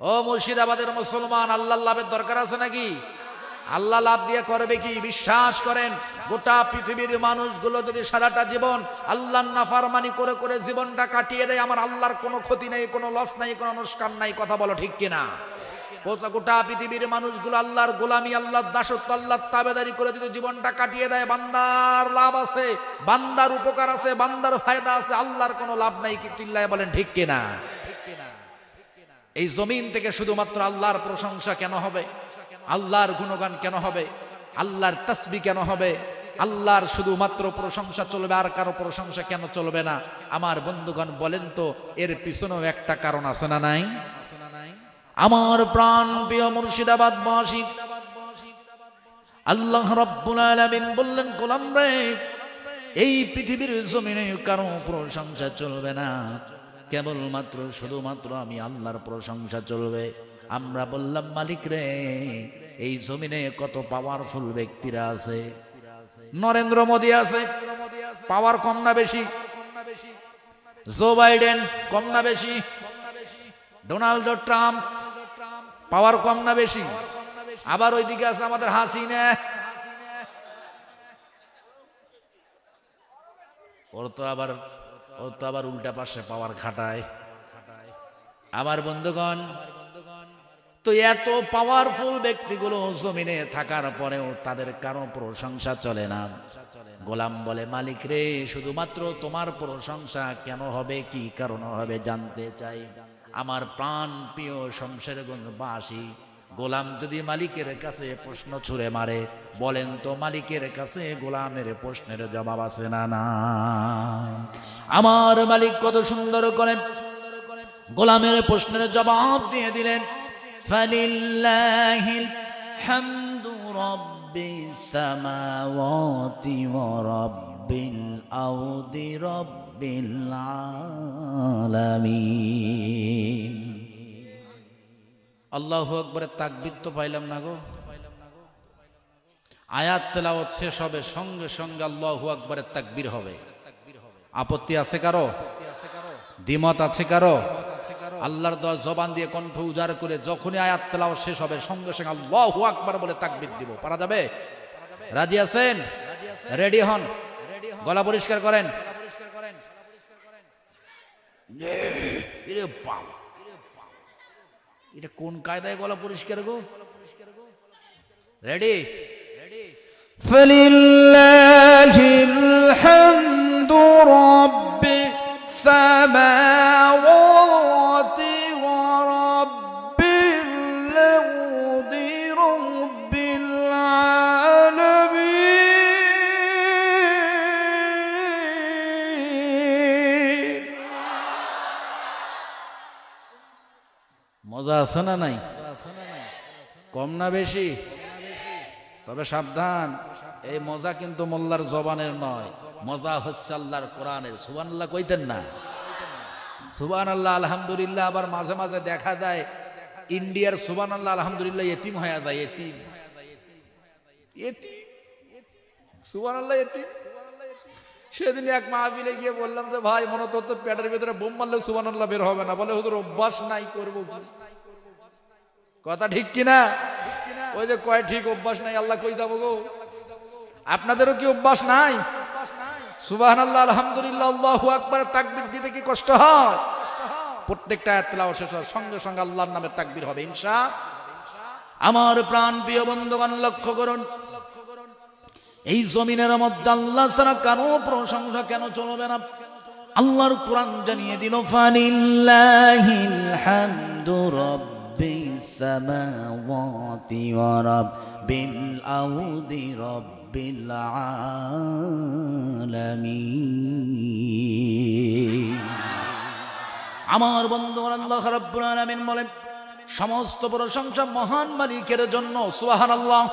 ও মুর্শিদাবাদের মুসলমান আল্লাহ লাভের দরকার আছে নাকি? আল্লাহ লাভ দিয়ে করবে কি? বিশ্বাস করেন, গোটা পৃথিবীর মানুষগুলো যদি সারাটা জীবন আল্লাহর নাফারমানি করে করে জীবনটা কাটিয়ে দেয়, আমার আল্লাহর কোনো ক্ষতি নেই, কোনো লস নাই, কোনো অনুষ্ঠান নাই, কথা বলো ঠিক কিনা? গোটা- পৃথিবীর মানুষগুলো আল্লাহর গোলামি, আল্লাহর দাসত্ব, আল্লাহর তাবেদারি করে যদি জীবনটা কাটিয়ে দেয়, বান্দার লাভ আছে, বান্দার উপকার আছে, বান্দার ফায়দা আছে, আল্লাহর কোনো লাভ নাই, কি চিল্লায় বলেন ঠিক কিনা? এই জমিন থেকে শুধুমাত্র আল্লাহর প্রশংসা কেন হবে? আল্লাহর গুণগান কেন হবে? আল্লাহর তসবি কেন হবে? আল্লাহর শুধুমাত্র প্রশংসা চলবে, আর কারও প্রশংসা কেন চলবে না? আমার বন্ধুগণ, বলেন তো, এর পিছনেও একটা কারণ আছে না নাই? আমার প্রাণ প্রিয় মুর্শিদাবাদ বাসী আল্লাহ রব্বুল বললেন, গোলাম রে, এই পৃথিবীর জমিনে কারও প্রশংসা চলবে না। কেবলমাত্র, শুধুমাত্র আমি আল্লাহর প্রশংসা চলবে। আমরা বললাম, মালিক রে, এই জমিনে কত পাওয়ারফুল ব্যক্তিরা আছে? নরেন্দ্র মোদী আছে পাওয়ার কম না বেশি? জো বাইডেন কম না বেশি? ডোনাল্ড ট্রাম্প পাওয়ার কম না বেশি? আবার ওইদিকে আছে আমাদের হাসিনা। ওর তো আবার ওর তো আবার উল্টা পাশে পাওয়ার খাটায়। আমার বন্ধুগণ, তো এত পাওয়ারফুল ব্যক্তিগুলো জমিনে থাকার পরেও তাদের কারও প্রশংসা চলে না। গোলাম বলে, মালিক রে, শুধুমাত্র তোমার প্রশংসা কেন হবে? কি কারণ হবে জানতে চাই? আমার প্রাণ প্রিয় শমশেরগঞ্জবাসী গোলাম যদি মালিকের কাছে প্রশ্ন ছুড়ে মারে, বলেন তো মালিকের কাছে গোলামের প্রশ্নের জবাব আছে না না? আমার মালিক কত সুন্দর করে গোলামের প্রশ্নের জবাব দিয়ে দিলেন আউদি রব্বিল আলামিন। আল্লাহু আকবরের তাকবিদ তো পাইলাম না গো। আয়াত তেলাওয়াত শেষ হবে, সঙ্গে সঙ্গে আল্লাহু আকবরের তাকবীর হবে। আপত্তি আছে কারও? দ্বিমত আছে কারও? আল্লাহর দশ জবান দিয়ে কণ্ঠ উজাড় করে যখনই আয়াত তেলাওয়াত শেষ হবে, সঙ্গে সঙ্গে আল্লাহু আকবার বলে তাকবির দিব। পারা যাবে? রাজি আছেন? রেডি হন। গলা পরিষ্কার করেন। এরে বাবা এটা কোন কায়দায় গলা পরিষ্কার গো রেডি فلله الحمد رب السماوات মজা আছে না নাই? কম না বেশি? তবে সাবধান, এই মজা কিন্তু মোল্লার জবানের নয়। মজা হচ্ছে আল্লাহর কোরআনের। সুবান আল্লাহ কইতেন না? সুবান আল্লাহ আলহামদুলিল্লাহ, আবার মাঝে মাঝে দেখা যায়, ইন্ডিয়ার সুবান আল্লাহ আলহামদুলিল্লাহ, এতিম হয়ে যায়, এতিম। সেদিন এক মাহবিলে গিয়ে বললাম যে, ভাই, মনে তো পেটের ভিতরে বোম মারলে সুবান আল্লাহ বের হবে না। বলে, হুজুর, অভ্যাস নাই, করব কি? কথা ঠিক কিনা? ওই যে কয়, ঠিক অভ্যাস নাই, আল্লাহ কই যাব গো? আপনাদেরও কি অভ্যাস নাই? সুবাহ আল্লাহ আলহামদুলিল্লাহ, আল্লাহু আকবার, তাকবির দিতে কি কষ্ট হয়? প্রত্যেকটা তেলাও শেষ হয় সঙ্গে সঙ্গে আল্লাহর নামে তাকবির হবে ইনশা আমার প্রাণ প্রিয় বন্ধুগণ, লক্ষ্য করুন। এই জমিনের মধ্যে আল্লাহ ছাড়া কারও প্রশংসা কেন চলবে না? আল্লাহর কোরআন জানিয়ে দিল, ফালিল্লাহিল হামদু রব্বিস সামাওয়াতি ওয়া রাব্বিল আউদি রব্বিল আলামিন আমার বন্ধু আল্লাহ রাব্বুল আলামিন বলেন, সমস্ত প্রশংসা মহান মালিকের জন্য, সুবহানাল্লাহ।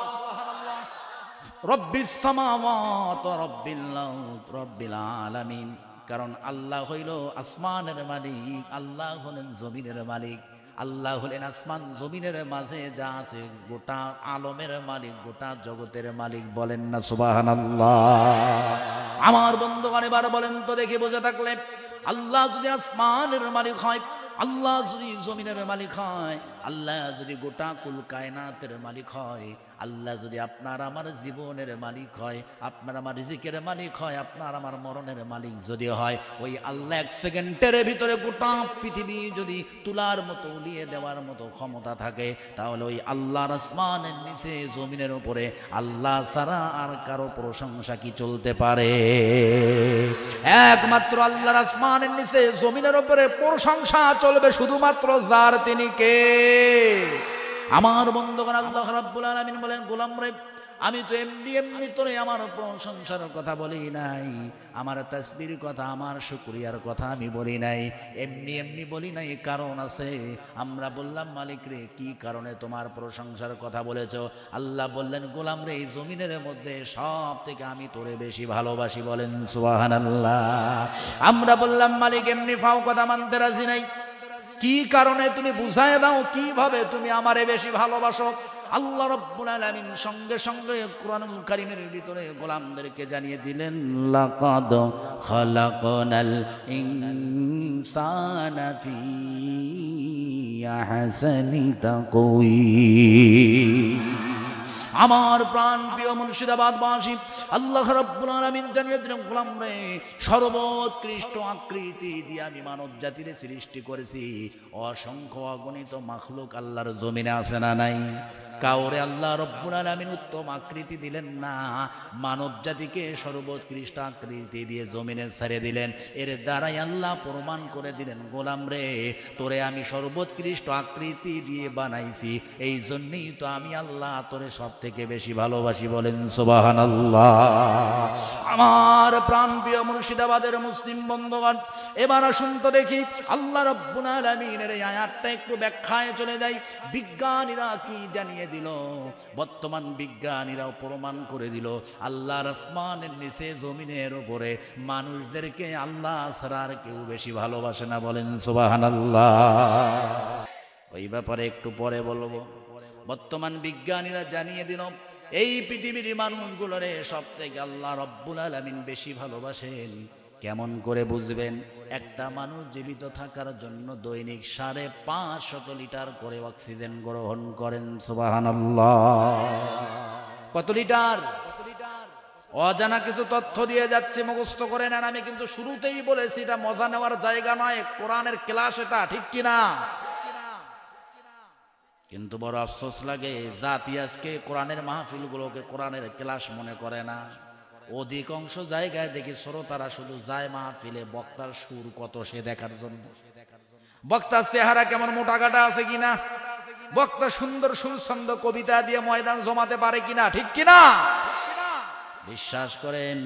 রব্বিস সামাওয়াত রব্বিল আরদ রব্বিল আলামিন কারণ আল্লাহ হইল আসমানের মালিক, আল্লাহ হলেন জমিনের মালিক। আল্লাহ হলেন আসমান, জমিনের মাঝে যা আছে, গোটা আলমের মালিক, গোটা জগতের মালিক বলেন না সুবাহান আমার বন্ধুগণ, এবার বলেন তো দেখে বোঝা থাকলে, আল্লাহ যদি আসমানের মালিক হয়, আল্লাহ যদি জমিনের মালিক হয় আল্লাহ যদি গোটা কুল কায়নাতের মালিক হয়, আল্লাহ যদি আপনার আমার জীবনের মালিক হয়, আপনার আমার রিজিকের মালিক হয়, আপনার আমার মরণের মালিক যদি হয়, ওই আল্লাহ এক সেকেন্ডের ভিতরে গোটা পৃথিবী যদি তুলার মতো উলিয়ে দেওয়ার মতো ক্ষমতা থাকে, তাহলে ওই আল্লাহর আসমানের নিচে, জমিনের উপরে আল্লাহ ছাড়া আর কারও প্রশংসা কি চলতে পারে? একমাত্র আল্লাহর আসমানের নিচে, জমিনের উপরে প্রশংসা চলবে শুধুমাত্র যার তিনি কে? আমার বন্ধুগণ আল্লাহ রাব্বুল আলামিন বলেন, গোলাম রে, আমি তো এমনি এমনি তোরে আমার প্রশংসার কথা বলি নাই। আমার তাসবির কথা, আমার শুক্রিয়ার কথা আমি বলি নাই। এমনি এমনি বলি নাই, কারণ আছে। আমরা বললাম, মালিক রে, কি কারণে তোমার প্রশংসার কথা বলেছ? আল্লাহ বললেন, গোলাম রে, এই জমিনের মধ্যে সব থেকে আমি তোরে বেশি ভালোবাসি বলেন, সুবহানাল্লাহ। আমরা বললাম, মালিক, এমনি ফাও কথা মানতে রাজি নাই। কি কারণে তুমি বুঝায় দাও? কীভাবে তুমি আমারে বেশি ভালোবাসো? আল্লাহ রব্বুল আলামিন সঙ্গে সঙ্গে কোরআনুল কারীমের ভিতরে গোলামদেরকে জানিয়ে দিলেন, লাকাদ খালাকনাল ইনসানা ফি আহসানি তাকওয়িম আমার প্রাণ প্রিয় মুর্শিদাবাদবাসী, আল্লাহ রব্বুল আলামিন জানিয়ে দিলেন, গোলাম রে, সর্বোৎকৃষ্ট আকৃতি দিয়ে আমি মানব জাতির সৃষ্টি করেছি। অসংখ্য অগণিত মাখলুক আল্লাহর জমিনে আছে না নাই? কাউরে আল্লাহ রব্বুল আলামিন উত্তম আকৃতি দিলেন না। মানব জাতিকে সর্বোৎকৃষ্ট আকৃতি দিয়ে জমিনে ছেড়ে দিলেন। এর দ্বারাই আল্লাহ প্রমাণ করে দিলেন, গোলাম রে, তোরে আমি সর্বোৎকৃষ্ট আকৃতি দিয়ে বানাইছি। এই জন্যই তো আমি আল্লাহ তোরে সব থেকে বেশি ভালোবাসি বলেন সুবাহান আমার প্রাণ প্রিয় মুর্শিদাবাদের মুসলিম বন্ধুগণ, এবার আসুন তো দেখি আল্লাহ রব্বুল আলামিনের এই আয়াতটা একটু ব্যাখ্যায় চলে যাই। বিজ্ঞানীরা কি জানিয়ে দিল। বর্তমান বিজ্ঞানীরাও প্রমাণ করে দিল, আল্লাহর আসমানের নিচে জমিনের উপরে মানুষদেরকে আল্লাহ আর কেউ বেশি ভালোবাসে না বলেন সুবহানাল্লাহ। ওই ব্যাপারে একটু পরে বলব। বর্তমান বিজ্ঞানীরা জানিয়ে দিল, এই পৃথিবীর মানুষগুলোরে সব থেকে আল্লাহ রব্বুল আলমিন বেশি ভালোবাসেন। কেমন করে বুঝবেন? একটা মানুষ জীবিত থাকার জন্য দৈনিক সাড়ে পাঁচ শত লিটার করে অক্সিজেন গ্রহণ করেন সুবাহান কত লিটার? অজানা কিছু তথ্য দিয়ে যাচ্ছে, মুখস্থ করে নেন। আমি কিন্তু শুরুতেই বলেছি, এটা মজা নেওয়ার জায়গা নয়, কোরআনের ক্লাস এটা, ঠিক কিনা কিন্তু বড় আফসোস লাগে, জাতি আজকে কোরআনের মাহফিলগুলোকে কোরআনের ক্লাস মনে করে না। অধিকাংশ জায়গায় দেখি শ্রোতারা শুধু যায় মাহফিলে বক্তার সুর কত সে দেখার জন্য। বক্তার চেহারা কেমন মোটা কাটা আছে কিনা? বক্তা সুন্দর সুছন্দ কবিতা দিয়ে ময়দান জমাতে পারে কিনা, ঠিক কিনা? বিশ্বাস করেন,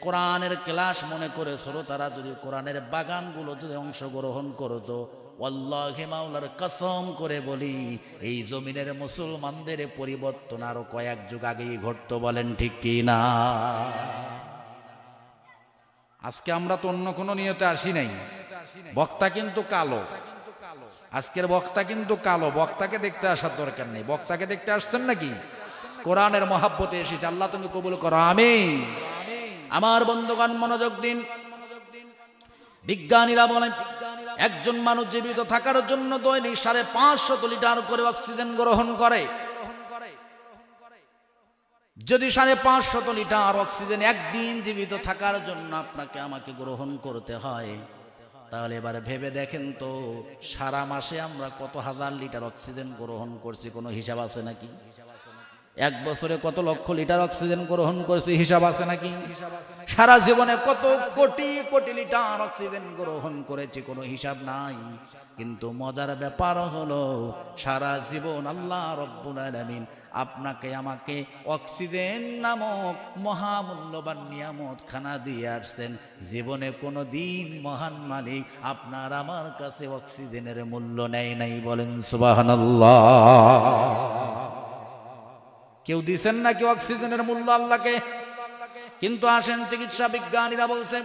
কোরআনের ক্লাস মনে করে শ্রোতারা যদি কোরআনের বাগানগুলো যদি অংশগ্রহণ করতো অল্লাহে মাওলার কসম করে বলি, এই জমিনের মুসলমানদের পরিবর্তন আরও কয়েক যুগ আগেই ঘটতো, বলেন ঠিক কি না? আজকে আমরা তো অন্য কোনো নিয়তে আসি নাই। বক্তা কিন্তু কালো। আজকের বক্তা কিন্তু কালো। বক্তাকে দেখতে আসার দরকার নেই। বক্তাকে দেখতে আসছেন নাকি? কোরআনের মহাব্বতে এসেছে, আল্লাহ তুমি কবুল করো আমি আমার বন্ধুগণ, মনোযোগ দিন। বিজ্ঞানীরা বলেন একজন মানুষ জীবিত থাকার জন্য দৈনিক সাড়ে পাঁচশত লিটার করে অক্সিজেন গ্রহণ করে। যদি সাড়ে পাঁচশত লিটার অক্সিজেন একদিন জীবিত থাকার জন্য আপনাকে আমাকে গ্রহণ করতে হয়, তাহলে এবারে ভেবে দেখেন তো, সারা মাসে আমরা কত হাজার লিটার অক্সিজেন গ্রহণ করছি, কোনো হিসাব আছে নাকি? এক বছরে কত লক্ষ লিটার অক্সিজেন গ্রহণ করেছে হিসাব আছে নাকি? সারা জীবনে কত কোটি কোটি লিটার অক্সিজেন গ্রহণ করেছি কোনো হিসাব নাই। কিন্তু মজার ব্যাপার হলো, সারা জীবন আল্লাহ রব্বুল আলামিন আপনাকে আমাকে অক্সিজেন নামক মহামূল্যবান নিয়ামত খানা দিয়ে আসছেন। জীবনে কোনো দিন মহান মালিক আপনার আমার কাছে অক্সিজেনের মূল্য নেয় নাই বলেন সুবহানাল্লাহ। কেউ দিছেন নাকি অক্সিজেনের মূল্য আল্লাহকে? কিন্তু আসেন চিকিৎসা বিজ্ঞানীরা বলছে,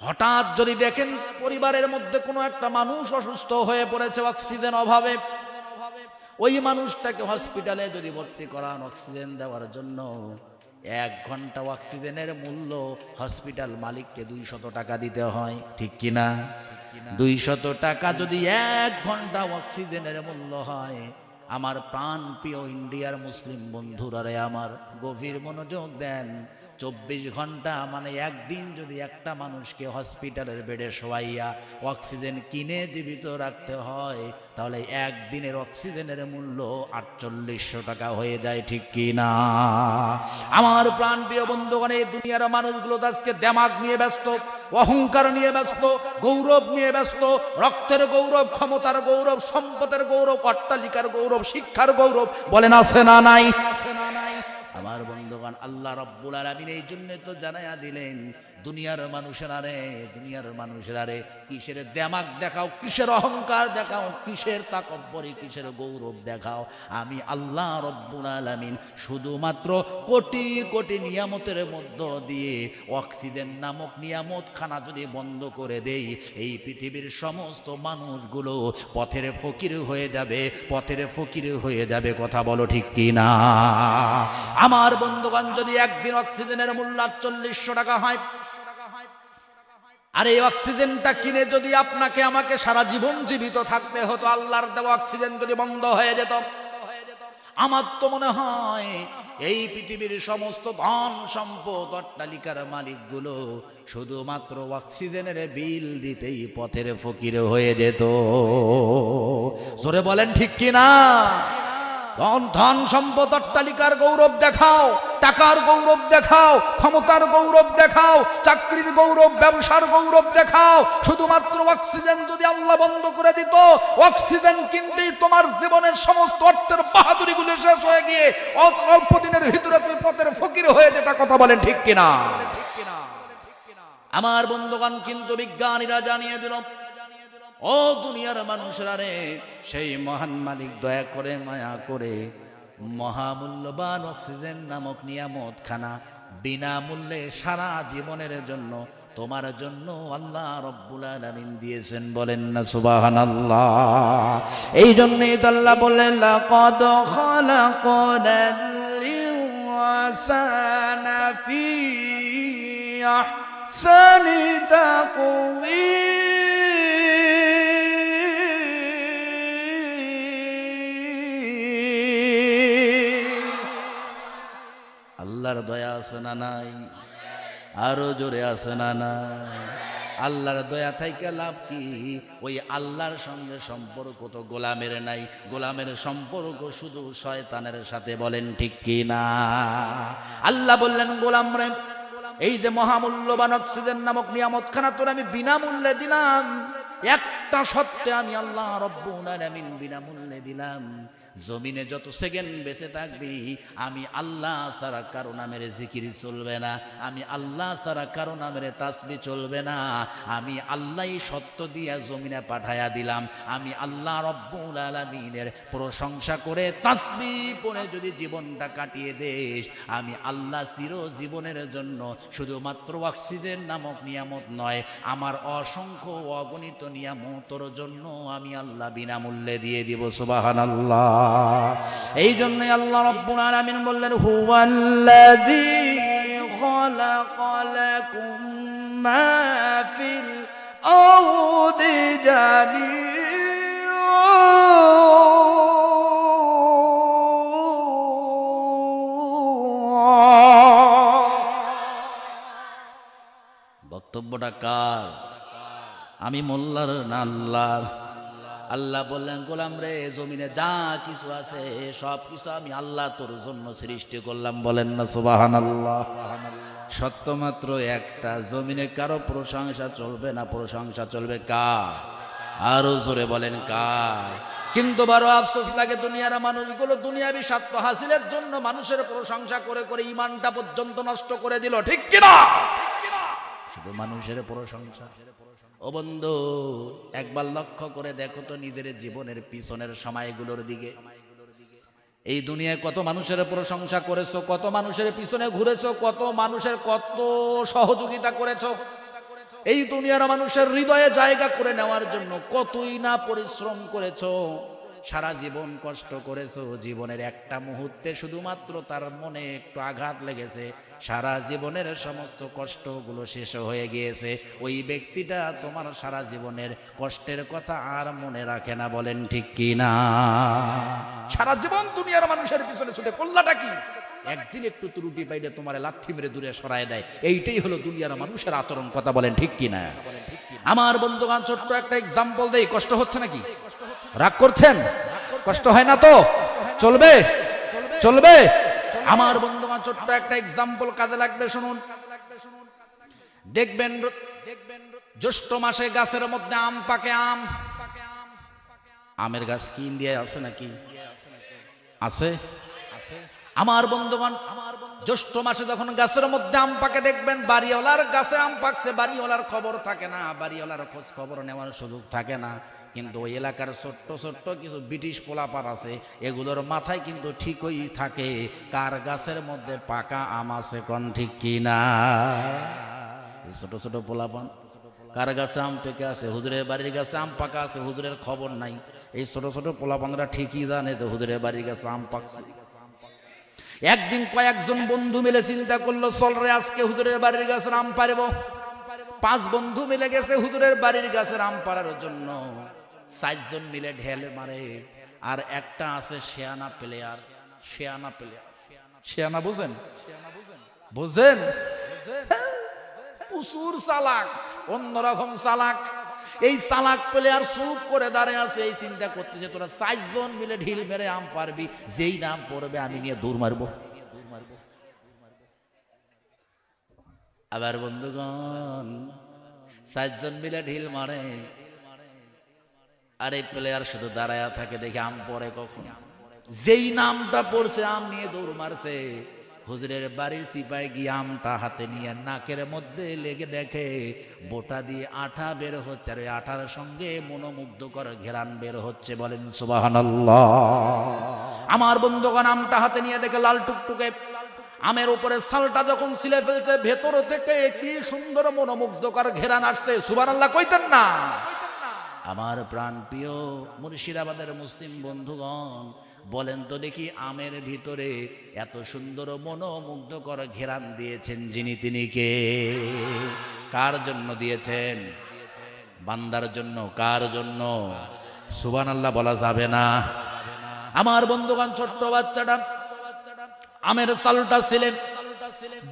হঠাৎ যদি দেখেন পরিবারের মধ্যে কোনো একটা মানুষ অসুস্থ হয়ে পড়েছে অক্সিজেন অভাবে, ওই মানুষটাকে হসপিটালে যদি ভর্তি করান অক্সিজেন দেওয়ার জন্য, এক ঘণ্টা অক্সিজেনের মূল্য হসপিটাল মালিককে দুইশত টাকা দিতে হয়, ঠিক কিনা? দুইশত টাকা যদি এক ঘণ্টা অক্সিজেনের মূল্য হয় আমার প্রাণ প্রিয় ইন্ডিয়ার মুসলিম বন্ধুরারে আমার গভীর মনোযোগ দেন। চব্বিশ ঘণ্টা মানে একদিন যদি একটা মানুষকে হসপিটালের বেডে শোয়াইয়া অক্সিজেন কিনে জীবিত রাখতে হয়, তাহলে একদিনের অক্সিজেনের মূল্য আটচল্লিশশো টাকা হয়ে যায়, ঠিক কি না? আমার প্রাণ প্রিয় বন্ধুগণ, এই দুনিয়ার মানুষগুলো আজকে দেমাগ নিয়ে ব্যস্ত, অহংকার নিয়ে ব্যস্ত, গৌরব নিয়ে ব্যস্ত, রক্তের গৌরব, ক্ষমতার গৌরব, সম্পদের গৌরব, অট্টালিকার গৌরব, শিক্ষার গৌরব, বলেন আছে না নাই? আল্লাহ রব্বুল আলমিন এই জন্যে তো জানাইয়া দিলেন দুনিয়ার মানুষেরা রে দুনিয়ার মানুষেরা রে কিসের দেমাক দেখাও, কিসের অহংকার দেখাও, কিসের তাকব্বরি, কিসের গৌরব দেখাও। আমি আল্লাহ রব্বুল আলামিন শুধুমাত্র কোটি কোটি নিয়ামতের মধ্য দিয়ে অক্সিজেন নামক নিয়ামত খানা যদি বন্ধ করে দেই, এই পৃথিবীর সমস্ত মানুষগুলো পথের ফকির হয়ে যাবে, পথের ফকির হয়ে যাবে, কথা বলো ঠিক কি না আমার বন্ধুগণ, যদি একদিন অক্সিজেনের মূল্য আটচল্লিশশো টাকা হয় আর এই অক্সিজেনটা কিনে যদি আপনাকে আমাকে সারা জীবন জীবিত থাকতে হতো, আল্লাহর দেওয়া অক্সিজেন যদি বন্ধ হয়ে যেত। আমার তো মনে হয় এই পৃথিবীর সমস্ত ধন সম্পদ অট্টালিকার মালিকগুলো শুধুমাত্র অক্সিজেনের বিল দিতেই পথের ফকির হয়ে যেত। জোরে বলেন ঠিক কি না ধন সম্পদ, অট্টালিকার গৌরব দেখাও, টাকার গৌরব দেখাও, ক্ষমতার গৌরব দেখাও, চাকরির গৌরব, ব্যবসার গৌরব দেখাও, শুধুমাত্র অক্সিজেন যদি আল্লাহ বন্ধ করে দিত, অক্সিজেন কিনতেই তোমার জীবনের সমস্ত অর্থের বাহাদুরিগুলো শেষ হয়ে গিয়ে অল্প দিনের ভিতরে তুমি পথের ফকির হয়ে যেটা কথা বলেন ঠিক কিনা? আমার বন্ধুগণ, কিন্তু বিজ্ঞানীরা জানিয়ে দিল ও দুনিয়ার মানুষরা রে, সেই মহান মালিক দয়া করে, মায়া করে মহামূল্যবান অক্সিজেন নামক নিয়ামত খানা বিনামূল্যে সারা জীবনের জন্য, তোমার জন্য আল্লাহ রব্বুল আলামিন দিয়েছেন বলেন না, সুবহানাল্লাহ। এই জন্যই তো আল্লাহ বললেন, লাকাদ খালাকানাল ইনসানা ফি আহসানি তাকওয়িম। আল্লাহর দয়া আছে না নাই? আরও জোরে আছে না নাই? আল্লাহর দয়া থাইকা লাভ কি? ওই আল্লাহর সঙ্গে সম্পর্ক তো গোলামের নাই। গোলামের সম্পর্ক শুধু শয়তানের সাথে বলেন ঠিক কি না? আল্লাহ বললেন, গোলাম রে, এই যে মহামূল্যবান অক্সিজেন নামক নিয়ামত খানা তোর আমি বিনামূল্যে দিলাম। একটা সত্ত্বে আমি আল্লাহ রব্বুল বিনামূল্যে দিলাম। জমিনে যত সেকেন্ড বেঁচে থাকবি, আমি আল্লাহ সারা কারও নামের জিকির চলবে না, আমি আল্লাহ সারা কারও নামের তাসবি চলবে না, আমি আল্লাহই সত্য দিয়া জমিনে পাঠায়া দিলাম। আমি আল্লাহ রব্বুল আলামিনের প্রশংসা করে তাসবি পরে যদি জীবনটা কাটিয়ে দেশ আমি আল্লাহ চির জীবনের জন্য শুধুমাত্র অক্সিজেন নামক নিয়ামত নয়, আমার অসংখ্য অগণিত নিয়ামতর জন্য আমি আল্লাহ বিনামূল্যে দিয়ে দিব সুবাহান আল্লাহ এই জন্যই আল্লাহ রব্বুল আলামিন বললেন হুয়াল্লাযী خلق لكم ما في الأرض جميعا বক্তব্যটা কার আমি মোল্লার না আল্লাহর আল্লাহ বললেন, গোলাম রে, জমিনে যা কিছু আছে, সব কিছু আমি আল্লাহ তোর জন্য সৃষ্টি করলাম। বলেন না সুবাহান আল্লাহ সত্য মাত্র একটা, জমিনে কারও প্রশংসা চলবে না, প্রশংসা চলবে কা আরও জোরে বলেন কার? কিন্তু বারো আফসোস লাগে দুনিয়ার মানুষগুলো দুনিয়াবি স্বার্থ হাসিলের জন্য মানুষের প্রশংসা করে করে ইমানটা পর্যন্ত নষ্ট করে দিল, ঠিক কিনা? শুধু মানুষের প্রশংসা। ও বন্ধু, একবার লক্ষ্য করে দেখো তো নিজের জীবনের পিছনের সময়গুলোর দিকে। এই দুনিয়ায় কত মানুষের প্রশংসা করেছ, কত মানুষের পিছনে ঘুরেছো, কত মানুষের কত সহযোগিতা করেছ। এই দুনিয়ার মানুষের হৃদয়ে জায়গা করে নেওয়ার জন্য কতই না পরিশ্রম করেছ। সারা জীবন কষ্ট করেছ জীবনের একটা মুহূর্তে শুধুমাত্র তার মনে একটু আঘাত লেগেছে সারা জীবনের সমস্ত কষ্টগুলো শেষ হয়ে গিয়েছে। ওই ব্যক্তিটা তোমার সারা জীবনের কষ্টের কথা আর মনে রাখে না বলেন ঠিক কি না? সারা জীবন তুমি আর মানুষের পিছনে ছুটে কল্লাটা কি? একদিন একটু ত্রুটি পাইলে তোমার লাথি মেরে দূরে সরায় দেয়। এইটাই হলো দুনিয়ার মানুষের আচরণ কথা বলেন ঠিক কি না? আমার বন্ধুগান ছোট্ট একটা এক্সাম্পল দেয় কষ্ট হচ্ছে নাকি? রাগ করছেন? কষ্ট হয় না তো? চলবে? চলবে? আমার বন্ধুগান ছোট্ট একটা এক্সাম্পল কাজে লাগবে, শুনুন। দেখবেন দেখবেন জ্যৈষ্ঠ মাসে গাছের মধ্যে আম পাকে আম। আমের গাছ কি ইন্ডিয়ায় আছে নাকি? আছে? আমার বন্ধুগণ, জ্যৈষ্ঠ মাসে যখন গাছের মধ্যে আম পাকে, দেখবেন বাড়িওয়ালার গাছে আম পাকছে, বাড়িওয়ালার খবর থাকে না, বাড়িওয়ালার খোঁজ খবর নেওয়ার সুযোগ থাকে না। কিন্তু ওই এলাকার ছোট্ট ছোট্ট কিছু ব্রিটিশ পোলাপার আছে, এগুলোর মাথায় কিন্তু ঠিকই থাকে, কার গাছের মধ্যে পাকা আম আছে কোন ঠিক কি না এই ছোট ছোট পোলাপান, কার গাছে আম পেকে আছে? হুজুরের বাড়ির গাছে আম পাকা আছে, হুজুরের খবর নাই। এই ছোট ছোট পোলাপানরা ঠিকই জানে তো হুজুরের বাড়ির গাছে আম পাকছে। একদিন কয়েকজন বন্ধু মিলে চিন্তা করল, চল রে আজকে হুজুরের বাড়ির গাছের আম পারব পাঁচ বন্ধু মিলে গেছে হুজুরের বাড়ির গাছের আম পাড়ার জন্য। চারজন মিলে ঢেল মারে আর একটা আছে শেয়ানা প্লেয়ার শেয়ানা প্লেয়ার শিয়ানা বুঝেন? বুঝেন? প্রচুর চালাক অন্যরকম চালাক। এই চালাক প্লেয়ার চুপ করে দাঁড়িয়ে আছে এই চিন্তা করতেছে তোরা চারজন মিলে ঢিল মেরে আম পারবি যেই নাম পড়বে আমি নিয়ে দৌড় মারবো। আবার বন্ধুগণ চারজন মিলে ঢিল মারে আর এই প্লেয়ার শুধু দাঁড়ায়া থাকে, দেখে আম পরে কখন। যেই নামটা পড়ছে, আম নিয়ে দৌড় মারছে। হুজুরের বাড়ির সিপাই গিয়ে আমটা হাতে নিয়ে নাকের মধ্যে লেগে দেখে, বোটা দিয়ে আঠা বের হচ্ছে, আর আঠার সঙ্গে মনোমুগ্ধকর ঘেরান বের হচ্ছে বলেন, সুবহানাল্লাহ। আমার বন্ধুগণ, আমটা হাতে নিয়ে দেখে লাল টুকটুকে, আমের উপরে সালটা যখন ছিলে ফেলছে, ভেতর থেকে কি সুন্দর মনোমুগ্ধকর ঘেরান আসছে, সুবহানাল্লাহ কইতেন না। আমার প্রাণ প্রিয় মুর্শিদাবাদের মুসলিম বন্ধুগণ, বলেন তো দেখি আমের ভিতরে এত সুন্দর মনোমুগ্ধকর ঘেরান দিয়েছেন যিনি তিনি কে? কার জন্য দিয়েছেন? বান্দার জন্য, কার জন্য? সুবান আল্লাহ বলা যাবে না। আমার বন্ধুগণ, ছোট্ট বাচ্চাটা আমের সালটা ছিলেন।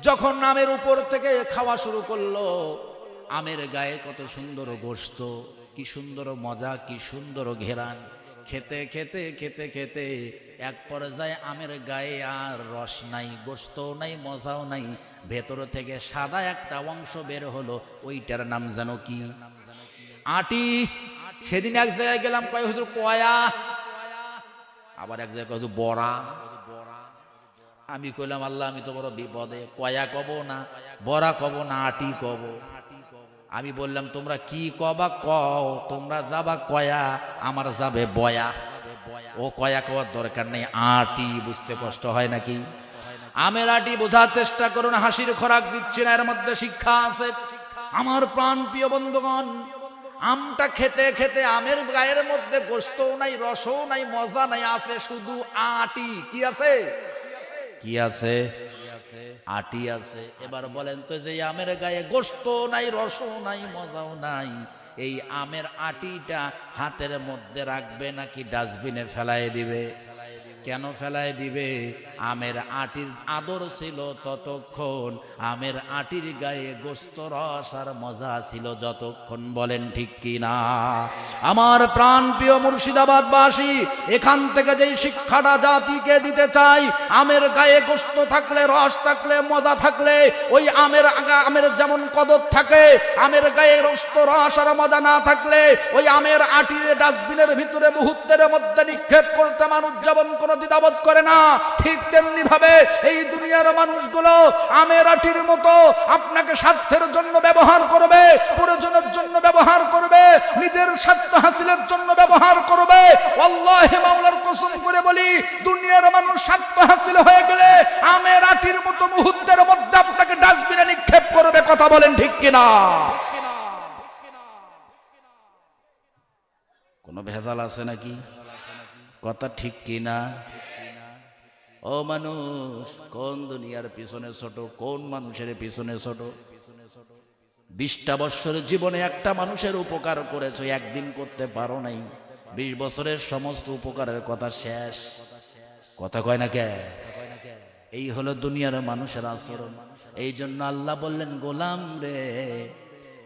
যখন আমের উপর থেকে খাওয়া শুরু করল, আমের গায়ে কত সুন্দর গোস্ত কি সুন্দর মজা, কি সুন্দর ঘেরান। খেতে খেতে খেতে খেতে এক পর্যায়ে আমের গায়ে আর রস নাই গোস্ত নাই, মজাও নাই। ভেতর থেকে সাদা একটা অংশ বের হলো, ওইটার নাম যেন কি? আটি। সেদিন এক জায়গায় গেলাম, কয়, হুজুর, কয়া? আবার এক জায়গায় হুজুর, বড়া? আমি কইলাম, আল্লাহ, আমি তো বড় বিপদে। কয়া কব না, বড়া কব না, আটি কব। আমি বললাম, তোমরা কি কবা কও? তোমরা যাবা কয়া? আমার যাবে বয়া। ও কয়া কওয়ার দরকার নেই। আটি বুঝতে কষ্ট হয় নাকি? আমের আটি বোঝার চেষ্টা করুন, হাসির খোরাক দিচ্ছে না, এর মধ্যে শিক্ষা আছে। আমার প্রাণ প্রিয় বন্ধুগণ, আমটা খেতে খেতে আমের গায়ের মধ্যে গোস্তও নাই, রসও নাই, মজা নাই, আছে শুধু আটি। কি আছে? কি আছে? আটি আছে। এবার বলেন তো যে আমের গায়ে গোস্ত নাই, রসও নাই, মজাও নাই। এই আমের আটিটা হাতের মধ্যে রাখবে নাকি ডাস্টবিনে ফেলাই দিবে? কেন ফেলায় দিবে? আমের আটির আদর ছিল ততক্ষণ। আমের আটির গায়ে গোস্ত রস আর মজা ছিল যতক্ষণ, বলেন ঠিক কি না আমার প্রাণ প্রিয় মুর্শিদাবাদবাসী, এখান থেকে যেই শিক্ষাটা জাতিকে দিতে চাই, আমের গায়ে গোস্ত থাকলে, রস থাকলে, মজা থাকলে, ওই আমের আমের যেমন কদর থাকে, আমের গায়ে রস্ত রস আর মজা না থাকলে, ওই আমের আটির ডাস্টবিনের ভিতরে মুহূর্তের মধ্যে নিক্ষেপ করতে মানুষ যেমন কোনো দ্বিধাবোধ করে না। ঠিক তেমনি ভাবে এই দুনিয়ার মানুষগুলো আমের আটির মতো আপনাকে স্বার্থের জন্য ব্যবহার করবে, প্রয়োজনের জন্য ব্যবহার করবে, নিজের স্বার্থ হাসিলের জন্য ব্যবহার করবে। আল্লাহ মাওলার কসম করে বলি, দুনিয়ার মানুষ স্বার্থ হাসিল হয়ে গেলে আমের মতো মুহূর্তের মধ্যে আপনাকে ডাস্টবিনে নিক্ষেপ করবে, কথা বলেন ঠিক কিনা? কোনো ভেজাল আছে নাকি? কথা ঠিক কি না ও মানুষ, কোন দুনিয়ার পিছনে ছোট, কোন মানুষের পিছনে ছোট? বিশটা বৎসরের জীবনে একটা মানুষের উপকার করেছ, একদিন করতে পারো নাই। বিশ বছরের সমস্ত উপকারের কথা শেষ। কথা কয় না কে? এই হলো দুনিয়ার মানুষের আচরণ। এই জন্য আল্লাহ বললেন, গোলাম রে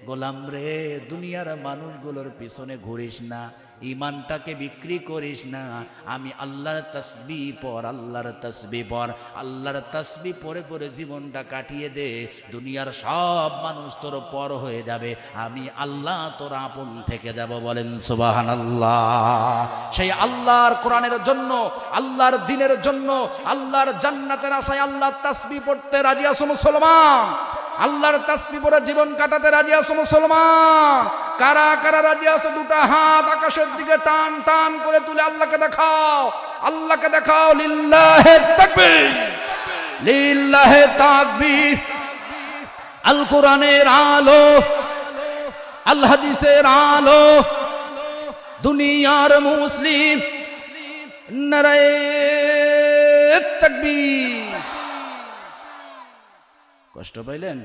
গোলাম রে, দুনিয়ার মানুষগুলোর পিছনে ঘুরিস না। ইমানটাকে বিক্রি করিস না। আমি আল্লাহর তসবি পর, আল্লাহর তসবি পর, আল্লাহর তসবি পরে পরে জীবনটা কাটিয়ে দে। দুনিয়ার সব মানুষ তোর পর হয়ে যাবে। আমি আল্লাহ তোর আপন থেকে যাব বলেন সুবাহান আল্লাহ সেই আল্লাহর কোরআনের জন্য, আল্লাহর দিনের জন্য, আল্লাহর জান্নাতের আশায় আল্লাহর তসবি পড়তে রাজি আছো মুসলমান? আল্লাহর তাসবি পরে জীবন কাটাতে রাজি আছো মুসলমান? কারা কারা রাজি আছো? দুটা হাত আকাশের দিকে টান টান করে তুলে আল্লাহকে দেখাও। আল্লাহকে দেখাও, লিল্লাহে তাকবীর। লিল্লাহে তাকবীর। আল কোরআনের আলো আল হাদিসের আলো। দুনিয়ার মুসলিম, নারায়ে তাকবীর। কষ্ট পাইলেন?